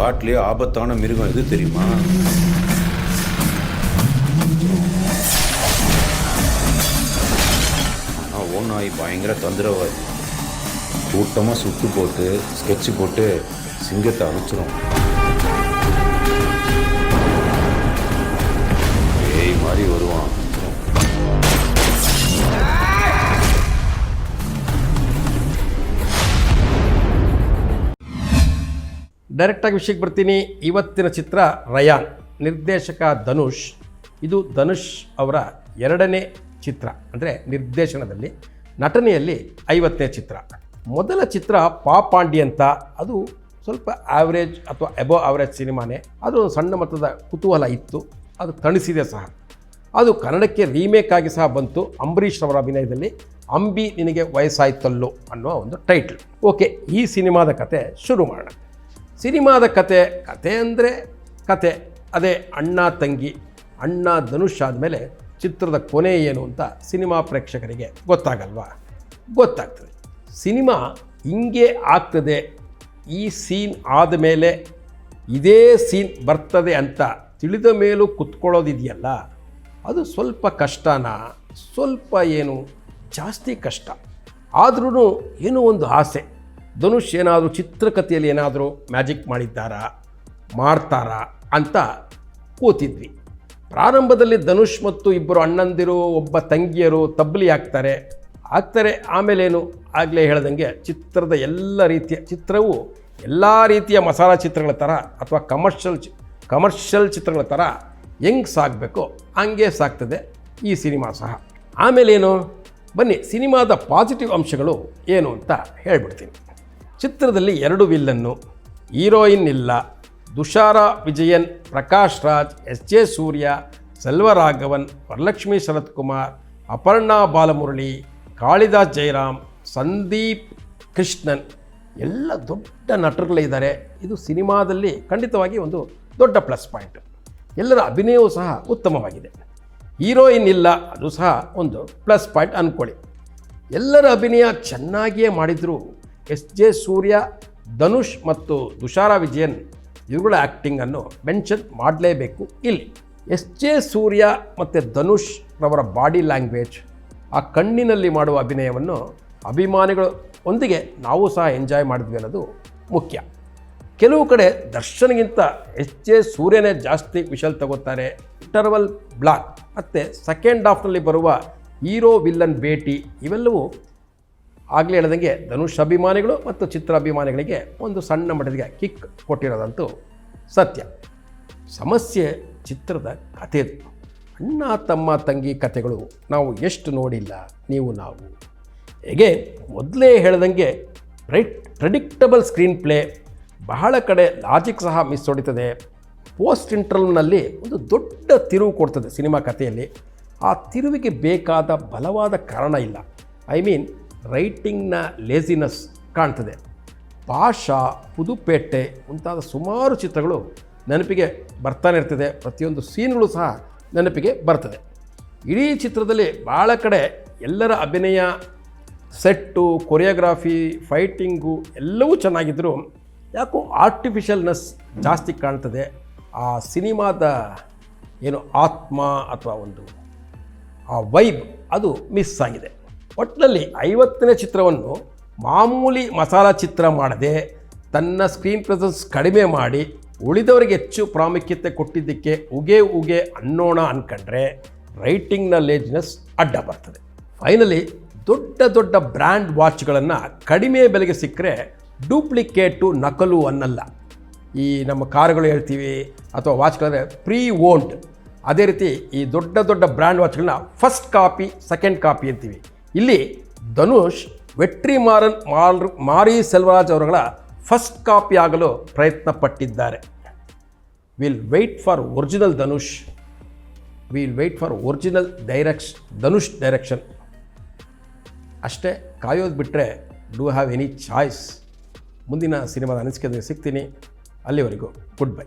காட்டிலே ஆபத்தான மிருகம் எது தெரியுமா? ஆனால் ஓநாய் பயங்கர தந்திரவாதி. கூட்டமாக சுட்டு போட்டு ஸ்கெட்ச் போட்டு சிங்கத்தை அழிச்சிரும் ಡೈರೆಕ್ಟಾಗಿ ವಿಷಯಕ್ಕೆ ಬರ್ತೀನಿ. ಇವತ್ತಿನ ಚಿತ್ರ ರಯಾನ್ ನಿರ್ದೇಶಕ ಧನುಷ್. ಇದು ಧನುಷ್ ಅವರ ಎರಡನೇ ಚಿತ್ರ, ಅಂದರೆ ನಿರ್ದೇಶನದಲ್ಲಿ ನಟನೆಯಲ್ಲಿ ಐವತ್ತನೇ ಚಿತ್ರ. ಮೊದಲ ಚಿತ್ರ ಪಾಪಾಂಡಿ ಅಂತ. ಅದು ಸ್ವಲ್ಪ ಆವರೇಜ್ ಅಥವಾ ಎಬೋ ಆವ್ರೇಜ್ ಸಿನಿಮಾನೇ. ಅದು ಸಣ್ಣ ಮಟ್ಟದ ಕುತೂಹಲ ಇತ್ತು. ಅದು ತಣಿಸಿದೆ ಸಹ. ಅದು ಕನ್ನಡಕ್ಕೆ ರೀಮೇಕ್ ಆಗಿ ಸಹ ಬಂತು. ಅಂಬರೀಷ್ ಅವರ ಅಭಿನಯದಲ್ಲಿ ಅಂಬಿ ನಿನಗೆ ವಯಸ್ಸಾಯ್ತಲ್ಲೋ ಅನ್ನೋ ಒಂದು ಟೈಟ್ಲ್ ಓಕೆ ಈ ಸಿನಿಮಾದ ಕತೆ ಶುರು ಮಾಡೋಣ. ಸಿನಿಮಾದ ಕತೆ ಕತೆ ಅಂದರೆ ಕತೆ. ಅದೇ ಅಣ್ಣ, ತಂಗಿ. ಅಣ್ಣ, ಧನುಷ್ ಆದಮೇಲೆ ಚಿತ್ರದ ಕೊನೆ ಏನು ಅಂತ ಸಿನಿಮಾ ಪ್ರೇಕ್ಷಕರಿಗೆ ಗೊತ್ತಾಗಲ್ವಾ? ಗೊತ್ತಾಗ್ತದೆ. ಸಿನಿಮಾ ಹಿಂಗೆ ಆಗ್ತದೆ. ಈ ಸೀನ್ ಆದಮೇಲೆ ಇದೇ ಸೀನ್ ಬರ್ತದೆ ಅಂತ ತಿಳಿದ ಮೇಲೂ ಕುತ್ಕೊಳ್ಳೋದಿದೆಯಲ್ಲ? ಅದು ಸ್ವಲ್ಪ ಕಷ್ಟನಾ? ಸ್ವಲ್ಪ ಏನು ಜಾಸ್ತಿ ಕಷ್ಟ? ಆದ್ರೂ ಏನೋ ಒಂದು ಆಸೆ. ಧನುಷ್ ಏನಾದರೂ ಚಿತ್ರಕಥೆಯಲ್ಲಿ ಏನಾದರೂ ಮ್ಯಾಜಿಕ್ ಮಾಡಿದ್ದಾರಾ, ಮಾಡ್ತಾರಾ ಅಂತ ಕೂತಿದ್ವಿ. ಪ್ರಾರಂಭದಲ್ಲಿ ಧನುಷ್ ಮತ್ತು ಇಬ್ಬರು ಅಣ್ಣಂದಿರು, ಒಬ್ಬ ತಂಗಿಯರು ತಬ್ಲಿ ಆಗ್ತಾರೆ. ಆಗ್ತಾರೆ, ಆಮೇಲೇನು ಆಗಲೇ ಹೇಳ್ದಂಗೆ ಚಿತ್ರದ ಎಲ್ಲ ರೀತಿಯ ಚಿತ್ರವು ಎಲ್ಲ ರೀತಿಯ ಮಸಾಲಾ ಚಿತ್ರಗಳ ಥರ ಅಥವಾ ಕಮರ್ಷಿಯಲ್ ಚಿ, ಕಮರ್ಷಿಯಲ್ ಚಿತ್ರಗಳ ಥರ ಹೆಂಗೆ ಸಾಗಬೇಕೋ ಹಂಗೆ ಸಾಗ್ತದೆ ಈ ಸಿನಿಮಾ ಸಹ. ಆಮೇಲೇನು, ಬನ್ನಿ, ಸಿನಿಮಾದ ಪಾಸಿಟಿವ್ ಅಂಶಗಳು ಏನು ಅಂತ ಹೇಳ್ಬಿಡ್ತೀನಿ. ಚಿತ್ರದಲ್ಲಿ ಎರಡು ವಿಲ್ಲನ್ನು. ಹೀರೋಯಿನ್ ಇಲ್ಲ. Dushara Vijayan, Prakash Raj, S J Suryah, Selvaraghavan, Varalaxmi Sarathkumar, Aparna Balamurali, Kalidas Jayaram, Sandeep Krishnan. ಎಲ್ಲ ದೊಡ್ಡ ನಟರುಗಳಿದ್ದಾರೆ ಇದು ಸಿನಿಮಾದಲ್ಲಿ ಖಂಡಿತವಾಗಿ ಒಂದು ದೊಡ್ಡ ಪ್ಲಸ್ ಪಾಯಿಂಟ್. ಎಲ್ಲರ ಅಭಿನಯವೂ ಸಹ ಉತ್ತಮವಾಗಿದೆ. ಹೀರೋಯಿನ್ ಇಲ್ಲ, ಅದು ಸಹ ಒಂದು ಪ್ಲಸ್ ಪಾಯಿಂಟ್ ಅಂದ್ಕೊಳ್ಳಿ ಎಲ್ಲರ ಅಭಿನಯ ಚೆನ್ನಾಗಿಯೇ ಮಾಡಿದ್ರು ಎಸ್ ಜೆ ಸೂರ್ಯ, ಧನುಷ್ ಮತ್ತು ತುಷಾರ ವಿಜಯನ್ ಇವುಗಳ ಆ್ಯಕ್ಟಿಂಗನ್ನು ಮೆನ್ಷನ್ ಮಾಡಲೇಬೇಕು ಇಲ್ಲಿ. ಎಸ್ ಜೆ ಸೂರ್ಯ ಮತ್ತು ಧನುಷ್ ರವರ ಬಾಡಿ ಲ್ಯಾಂಗ್ವೇಜ್ ಆ ಕಣ್ಣಿನಲ್ಲಿ ಮಾಡುವ ಅಭಿನಯವನ್ನು ಅಭಿಮಾನಿಗಳೊಂದಿಗೆ ನಾವು ಸಹ ಎಂಜಾಯ್ ಮಾಡಿದ್ವಿ ಅನ್ನೋದು ಮುಖ್ಯ. ಕೆಲವು ಕಡೆ ದರ್ಶನ್ಗಿಂತ ಎಸ್ ಜೆ ಸೂರ್ಯನೇ ಜಾಸ್ತಿ ವಿಷಲ್ ತಗೋತಾರೆ. ಇಂಟರ್ವಲ್ ಬ್ಲಾಕ್ ಮತ್ತು ಸೆಕೆಂಡ್ ಹಾಫ್ನಲ್ಲಿ ಬರುವ ಹೀರೋ ವಿಲ್ಲನ್ ಭೇಟಿ ಇವೆಲ್ಲವೂ ಆಗಲೇ ಹೇಳ್ದಂಗೆ ಧನುಷ್ ಅಭಿಮಾನಿಗಳು ಮತ್ತು ಚಿತ್ರ ಅಭಿಮಾನಿಗಳಿಗೆ ಒಂದು ಸಣ್ಣ ಮಟ್ಟದಿಗೆ ಕಿಕ್ ಕೊಟ್ಟಿರೋದಂತೂ ಸತ್ಯ. ಸಮಸ್ಯೆ ಚಿತ್ರದ ಕಥೆದು ಅಣ್ಣ, ತಮ್ಮ, ತಂಗಿ ಕಥೆಗಳು ನಾವು ಎಷ್ಟು ನೋಡಿಲ್ಲ, ನೀವು ನಾವು. ಹೇಗೆ ಮೊದಲೇ ಹೇಳ್ದಂಗೆ ರೈಟ್ ಪ್ರೆಡಿಕ್ಟಬಲ್ ಸ್ಕ್ರೀನ್ ಪ್ಲೇ ಬಹಳ ಕಡೆ ಲಾಜಿಕ್ ಸಹ ಮಿಸ್ ಹೊಡಿತದೆ. ಪೋಸ್ಟ್ ಇಂಟರ್ವ್ನಲ್ಲಿ ಒಂದು ದೊಡ್ಡ ತಿರುವು ಕೊಡ್ತದೆ ಸಿನಿಮಾ ಕಥೆಯಲ್ಲಿ. ಆ ತಿರುವಿಗೆ ಬೇಕಾದ ಬಲವಾದ ಕಾರಣ ಇಲ್ಲ. ಐ ಮೀನ್ ರೈಟಿಂಗ್ನ ಲೇಸಿನೆಸ್ ಕಾಣ್ತದೆ. ಪಾಷಾ ಪುದುಪೇಟೆ ಮುಂತಾದ ಸುಮಾರು ಚಿತ್ರಗಳು ನೆನಪಿಗೆ ಬರ್ತಾನೆ ಇರ್ತದೆ. ಪ್ರತಿಯೊಂದು ಸೀನ್ಗಳು ಸಹ ನೆನಪಿಗೆ ಬರ್ತದೆ. ಇಡೀ ಚಿತ್ರದಲ್ಲಿ ಭಾಳ ಕಡೆ ಎಲ್ಲರ ಅಭಿನಯ, ಸೆಟ್ಟು, ಕೊರಿಯೋಗ್ರಾಫಿ, ಫೈಟಿಂಗು ಎಲ್ಲವೂ ಚೆನ್ನಾಗಿದ್ದರೂ ಯಾಕೋ ಆರ್ಟಿಫಿಷಿಯಲ್ನೆಸ್ ಜಾಸ್ತಿ ಕಾಣ್ತದೆ. ಆ ಸಿನಿಮಾದ ಏನು ಆತ್ಮ ಅಥವಾ ಒಂದು ಆ ವೈಬ್ ಅದು ಮಿಸ್ ಆಗಿದೆ. ಒಟ್ಟಿನಲ್ಲಿ ಐವತ್ತನೇ ಚಿತ್ರವನ್ನು ಮಾಮೂಲಿ ಮಸಾಲಾ ಚಿತ್ರ ಮಾಡದೆ ತನ್ನ ಸ್ಕ್ರೀನ್ ಪ್ರೆಸೆನ್ಸ್ ಕಡಿಮೆ ಮಾಡಿ ಉಳಿದವರಿಗೆ ಹೆಚ್ಚು ಪ್ರಾಮುಖ್ಯತೆ ಕೊಟ್ಟಿದ್ದಕ್ಕೆ ಉಗೆ ಉಗೆ ಅನ್ನೋಣ ಅಂದ್ಕೊಂಡ್ರೆ ರೈಟಿಂಗ್ನ ಲೇಜಿನೆಸ್ ಅಡ್ಡ ಬರ್ತದೆ. ಫೈನಲಿ ದೊಡ್ಡ ದೊಡ್ಡ ಬ್ರ್ಯಾಂಡ್ ವಾಚ್ಗಳನ್ನು ಕಡಿಮೆ ಬೆಲೆಗೆ ಸಿಕ್ಕರೆ ಡೂಪ್ಲಿಕೇಟು ನಕಲು ಅನ್ನಲ್ಲ. ಈ ನಮ್ಮ ಕಾರುಗಳು ಹೇಳ್ತೀವಿ ಅಥವಾ ವಾಚ್ಗಳಂದರೆ ಪ್ರೀ ಓನ್ಡ್ ಅದೇ ರೀತಿ ಈ ದೊಡ್ಡ ದೊಡ್ಡ ಬ್ರ್ಯಾಂಡ್ ವಾಚ್ಗಳನ್ನ ಫಸ್ಟ್ ಕಾಪಿ, ಸೆಕೆಂಡ್ ಕಾಪಿ ಅಂತೀವಿ. ಇಲ್ಲಿ ಧನುಷ್ ವೆಟ್ರಿ ಮಾರನ್ ಮಾಲ್ ಮಾರಿ ಸೆಲ್ವರಾಜ್ ಅವರುಗಳ ಫಸ್ಟ್ ಕಾಪಿ ಆಗಲು ಪ್ರಯತ್ನ ಪಟ್ಟಿದ್ದಾರೆ will wait for original Dhanush will wait for original direct Dhanush direction ಅಷ್ಟೇ ಕಾಯೋದು ಬಿಟ್ಟರೆ ಡೂ ಹ್ಯಾವ್ ಎನಿ ಚಾಯ್ಸ್ ಮುಂದಿನ ಸಿನಿಮಾದ ಅನಿಸಿಕೆ ಸಿಗ್ತೀನಿ. ಅಲ್ಲಿವರೆಗೂ ಗುಡ್ ಬೈ